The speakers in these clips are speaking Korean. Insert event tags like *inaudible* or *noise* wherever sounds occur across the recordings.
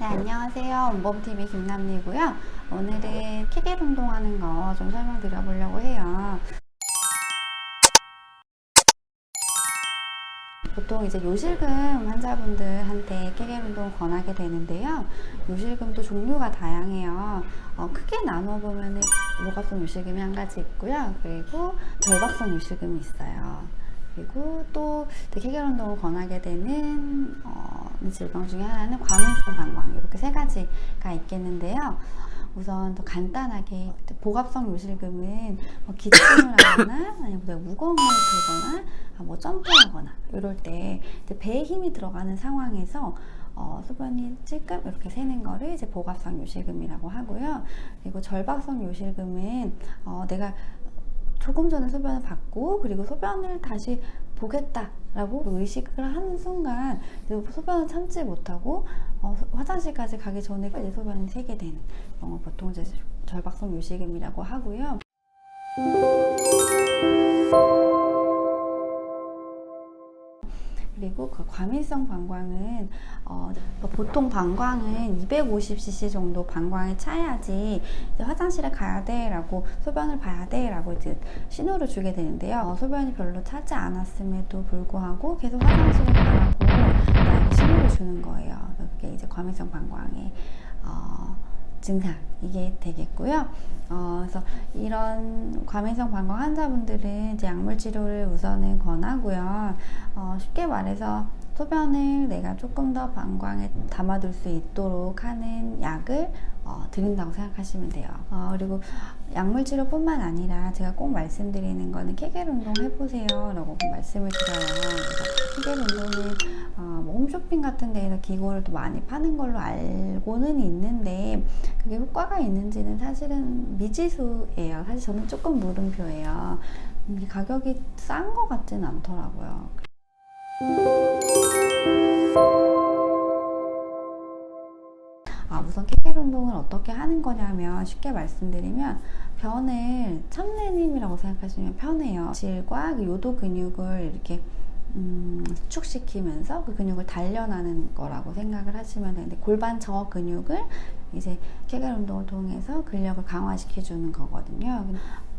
네, 안녕하세요. 온범TV 김남리고요. 오늘은 케겔 운동하는 거 좀 설명드려 보려고 해요. 보통 이제 요실금 환자분들한테 케겔 운동을 권하게 되는데요. 요실금도 종류가 다양해요. 어, 크게 나눠 보면 무갑성 요실금이 한 가지 있고요. 그리고 절박성 요실금이 있어요. 그리고 또 케겔 운동을 권하게 되는 어, 질병 중에 하나는 과민성 방광 이렇게 세 가지가 있겠는데요. 우선 더 간단하게 복압성 요실금은 뭐 기침을 하거나 *laughs* 아니면 내가 무거운 걸 들거나 아, 뭐 점프하거나 이럴 때 배에 힘이 들어가는 상황에서 어, 소변이 찔끔 이렇게 새는 거를 이제 복압성 요실금이라고 하고요. 그리고 절박성 요실금은 어, 내가 조금 전에 소변을 받고 그리고 소변을 다시 보겠다라고 의식을 하는 순간 소변을 참지 못하고 어, 화장실까지 가기 전에 이제 소변이 새게 되는 경우 보통 이제 절박성 요실금이라고 하고요. 그리고 그 과민성 방광은 어, 보통 방광은 250cc 정도 방광이 차야지 화장실에 가야 돼라고 소변을 봐야 돼라고 이제 신호를 주게 되는데요. 어, 소변이 별로 차지 않았음에도 불구하고 계속 화장실에 가라고 신호를 주는 거예요. 그게 이제 과민성 방광의 어, 증상 이게 되겠고요. 어, 그래서 이런 과민성 방광 환자분들은 이제 약물 치료를 우선은 권하고요. 어, 쉽게 말해서 소변을 내가 조금 더 방광에 담아둘 수 있도록 하는 약을 어, 드린다고 생각하시면 돼요. 어, 그리고 약물 치료뿐만 아니라 제가 꼭 말씀드리는 거는 케겔 운동 해보세요 라고 말씀을 드려요. 케겔 운동은 어, 뭐 홈쇼핑 같은 데에서 기구를 또 많이 파는 걸로 알고는 있는데 그게 효과가 있는지는 사실은 미지수예요. 사실 저는 조금 물음표예요. 가격이 싼 것 같지는 않더라고요. 운동을 어떻게 하는 거냐면 쉽게 말씀드리면 변을 참는 힘이라고 생각하시면 편해요. 질과 그 요도 근육을 이렇게 음, 수축시키면서 그 근육을 단련하는 거라고 생각을 하시면 되는데 골반 저 근육을 이제 케겔 운동을 통해서 근력을 강화시켜 주는 거거든요.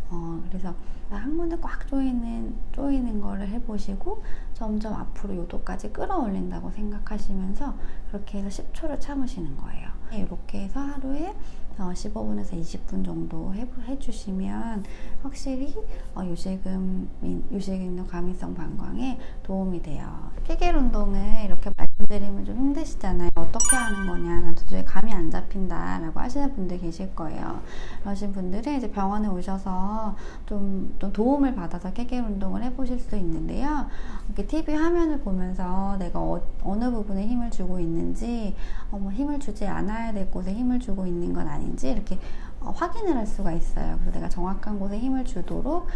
어, 그래서 한 번에 꽉 조이는 조이는 거를 해보시고 점점 앞으로 요도까지 끌어올린다고 생각하시면서 그렇게 해서 10초를 참으시는 거예요. 이렇게 해서 하루에 어, 15분에서 20분 정도 해, 해주시면 확실히 어, 요실금, 요실금의 과민성 방광에 도움이 돼요. 케겔 운동을 이렇게 말씀드리면 좀 힘드시잖아요. 어떻게 하는 거냐, 난 도저히 감이 안 잡힌다 라고 하시는 분들 계실 거예요. 그러신 분들은 이제 병원에 오셔서 좀, 좀 도움을 받아서 케겔 운동을 해보실 수 있는데요. 이렇게 TV 화면을 보면서 내가 어, 느 부분에 힘을 주고 있는지, 어, 뭐 힘을 주지 않아야 될 곳에 힘을 주고 있는 건 아닌지 이렇게 어, 확인을 할 수가 있어요. 그래서 내가 정확한 곳에 힘을 주도록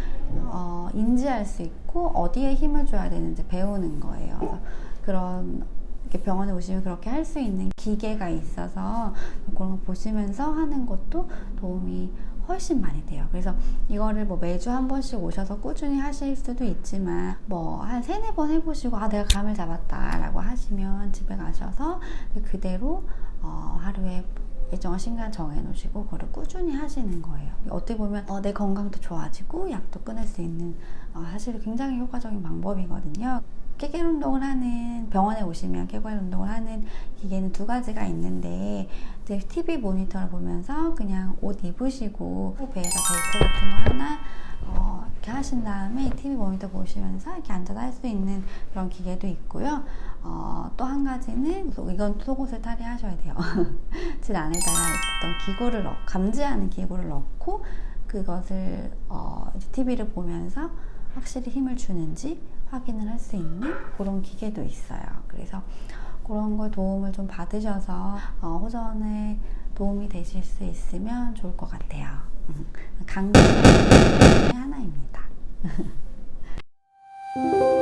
어, 인지할 수 있고 어디에 힘을 줘야 되는지 배우는 거예요. 그래서 그런 병원에 오시면 그렇게 할 수 있는 기계가 있어서 그런 거 보시면서 하는 것도 도움이 훨씬 많이 돼요. 그래서 이거를 뭐 매주 한 번씩 오셔서 꾸준히 하실 수도 있지만 뭐 한 세네 번 해보시고 아 내가 감을 잡았다 라고 하시면 집에 가셔서 그대로 어, 하루에 일정한 시간 정해놓으시고 그거를 꾸준히 하시는 거예요. 어떻게 보면 어, 내 건강도 좋아지고 약도 끊을 수 있는 어, 사실 굉장히 효과적인 방법이거든요. 케겔 운동을 하는 병원에 오시면 케겔 운동을 하는 기계는 두 가지가 있는데 이제 TV 모니터를 보면서 그냥 옷 입으시고 배에다 벨트 같은 거 하나 어, 이렇게 하신 다음에 TV 모니터 보시면서 이렇게 앉아서 할 수 있는 그런 기계도 있고요. 어, 또 한 가지는 이건 속옷을 탈의하셔야 돼요. *laughs* 질 안에다가 어떤 기구를 넣, 감지하는 기구를 넣고 그것을 어, TV를 보면서 확실히 힘을 주는지 확인을 할 수 있는 그런 기계도 있어요. 그래서 그런 걸 도움을 좀 받으셔서 어, 호전에 도움이 되실 수 있으면 좋을 것 같아요. 중에 하나입니다. *laughs*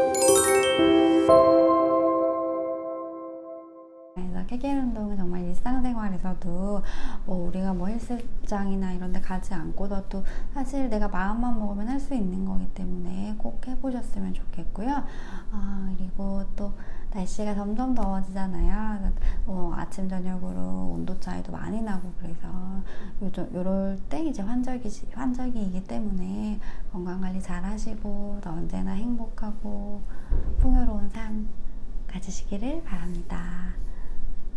케겔 운동은 정말 일상생활에서도 뭐 우리가 뭐 헬스장이나 이런 데 가지 않고도 사실 내가 마음만 먹으면 할 수 있는 거기 때문에 꼭 해보셨으면 좋겠고요. 아, 그리고 또 날씨가 점점 더워지잖아요. 어, 아침 저녁으로 온도 차이도 많이 나고 그래서 요즘 요럴 때 이제 환절기 시- 환절기이기 때문에 건강 관리 잘 하시고 또 언제나 행복하고 풍요로운 삶 가지시기를 바랍니다.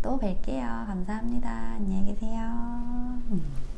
또 뵐게요. 감사합니다. 안녕히 계세요. 음.